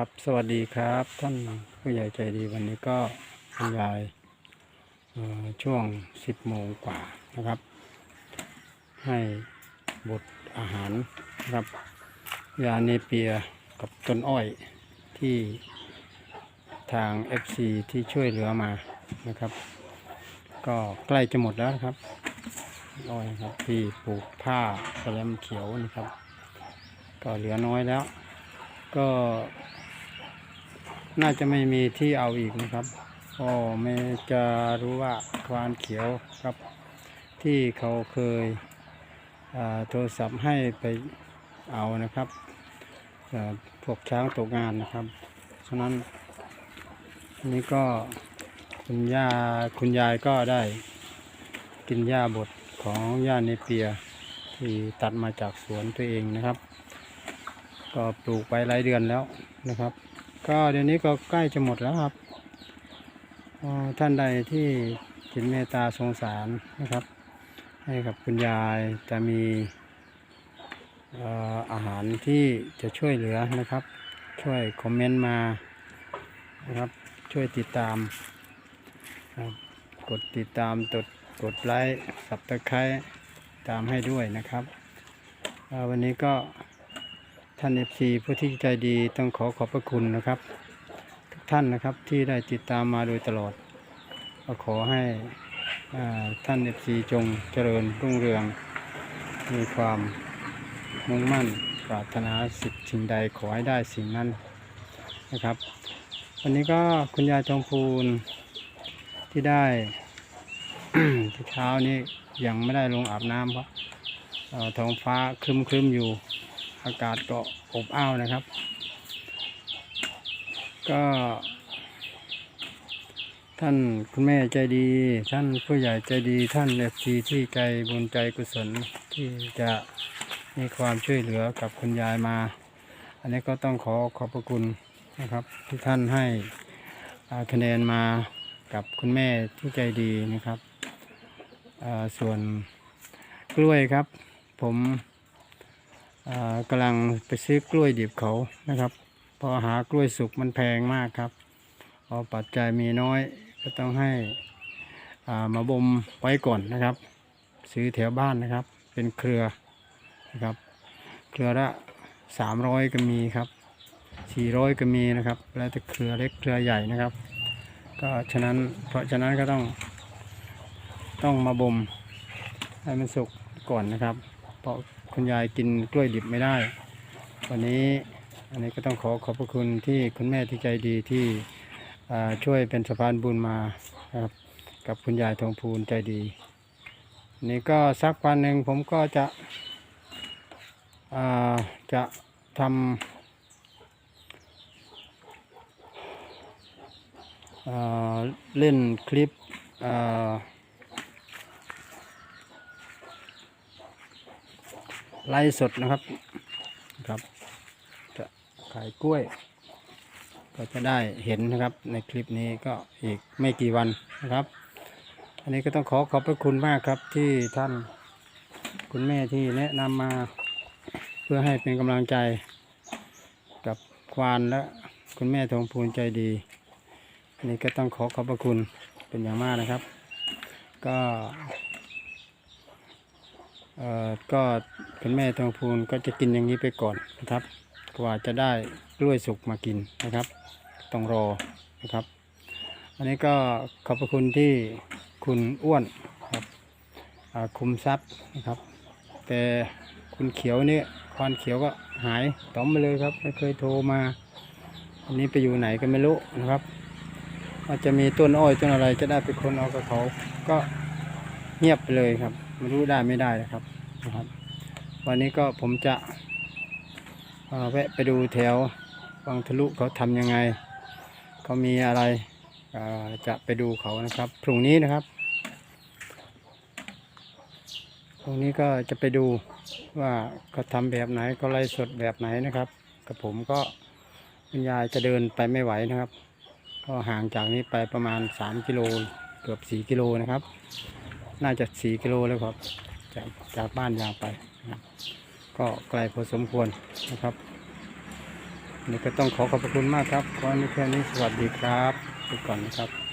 ครับสวัสดีครับท่านผู้ใหญ่ใจดีวันนี้ก็บรรยายช่วง 10 โมงกว่านะครับ ให้บทอาหารนะครับยาเนเปียกับต้นอ้อยที่ทาง FC ที่ช่วยเหลือมานะครับ ก็ใกล้จะหมดแล้วครับอ้อยครับที่ปลูกผ้าแสลมเขียวนะครับ ก็เหลือน้อยแล้วก็ น่าจะไม่มีที่เอาอีกนะครับก็ไม่จะรู้ว่าควานเขียวครับ ที่เขาเคยโทรศัพท์ให้ไปเอานะครับพวกช้างตกงานนะครับฉะนั้นนนี้ก็คุณย่าคุณยายก็ได้กินหญ้าบดของย่าเนเปียที่ตัดมาจากสวนตัวเองนะครับ ก็ปลูกไปหลายเดือนแล้วนะครับ ก็เดี๋ยวนี้ก็ใกล้จะหมดแล้วครับท่านใดที่จิตเมตตาสงสารนะครับ ให้กับคุณยายจะมีอาหารที่จะช่วยเหลือนะครับ ช่วยคอมเมนต์มานะครับช่วยติดตาม กดติดตามกดกดไลค์สับตะไคร้ตามให้ด้วยนะครับ วันนี้ก็ ท่านเอฟซีผู้ที่ใจดีต้องขอขอบพระคุณนะครับ ทุกท่านนะครับที่ได้ติดตามมาโดยตลอดก็ขอให้อท่านเอฟซีจงเจริญรุ่งเรือง มีความมุ่งมั่นปรารถนาสิทธิ์สิ่งใดขอให้ได้สิ่งนั้นนะครับ วันนี้ก็คุณยายทองพูนที่ได้ที่เช้านี้ยังไม่ได้ลงอาบน้ำเพราะท้องฟ้าครึมๆอยู่ อากาศก็อบอ้าวนะครับ ก็ ท่านคุณแม่ใจดี ท่านผู้ใหญ่ใจดี ท่านเอฟซีที่ใจบุญใจกุศลที่จะมีความช่วยเหลือกับคุณยายมา อันนี้ก็ต้องขอขอบพระคุณนะครับ ที่ท่านให้คะแนนมากับคุณแม่ที่ใจดีนะครับส่วนกล้วยครับ ผม กำลังไปซื้อกล้วยดิบเขานะครับ พอหากล้วยสุกมันแพงมากครับ พอปัจจัยมีน้อยก็ต้องให้ามาบ่มไว้ก่อนนะครับ ซื้อแถวบ้านนะครับ เป็นเครือนะครับ เครือละสามร้อยก็มีครับสี่ร้อยก็มีนะครับ แล้วแต่เครือเล็กเครือใหญ่นะครับ ก็ฉะนั้นเพราะฉะนั้นก็ต้องต้องมาบ่มให้มันสุกก่อนนะครับ เพราะ คุณยายกินกล้วยดิบไม่ได้ วันนี้อันนี้ก็ต้องขอขอบพระคุณที่คุณแม่ที่ใจดีที่ช่วยเป็นสะพานบุญมาครับกับคุณยายทองพูนใจดีนนี้ก็สักวันหนึ่งผมก็จะจะทำเล่นคลิปอ่า ไลฟ์สดนะครับครับ จะขายกล้วย ก็จะได้เห็นนะครับในคลิปนี้ก็อีกไม่กี่วันนะครับ อันนี้ก็ต้องขอขอบพระคุณมากครับที่ท่านคุณแม่ที่แนะนำมาเพื่อให้เป็นกำลังใจกับควานและคุณแม่ทองพูนใจดี อันนี้ก็ต้องขอขอบพระคุณเป็นอย่างมากนะครับ ก็ เอ่อก็คุณแม่ทองพูนก็จะกินอย่างนี้ไปก่อนนะครับ กว่าจะได้กล้วยสุกมากินนะครับ ต้องรอนะครับ อันนี้ก็ขอบพระคุณที่คุณอ้วนครับคุมทรัพย์นะครับ แต่คุณเขียวเนี่ยควานเขียวก็หายต้อมไปเลยครับไม่เคยโทรมาอันนี้ไปอยู่ไหนก็ไม่รู้นะครับอาจจะมีต้นอ้อยต้นอะไรจะได้ไปคนเอากับเขาก็เงียบไปเลยครับ ไม่รู้ได้ไม่ได้นะครับนะครับ วันนี้ก็ผมจะแวะไปดูแถววังทะลุเขาทำยังไงเขามีอะไรจะไปดูเขานะครับพรุ่งนี้นะครับพรุ่งนี้ก็จะไปดูว่าเขาทำแบบไหนเขาไล่สดแบบไหนนะครับกับผมก็คุณยายจะเดินไปไม่ไหวนะครับ ก็ห่างจากนี้ไปประมาณ 3 กิโลเกือบ 4 กิโลนะครับ น่าจะ4กิโลแล้วครับ จากจากบ้านยาวไปนะก็ไกลพอสมควรนะครับนี่ก็ต้องขอขอบคุณมากครับขอในแค่นี้สวัสดีครับไปก่อนนะครับ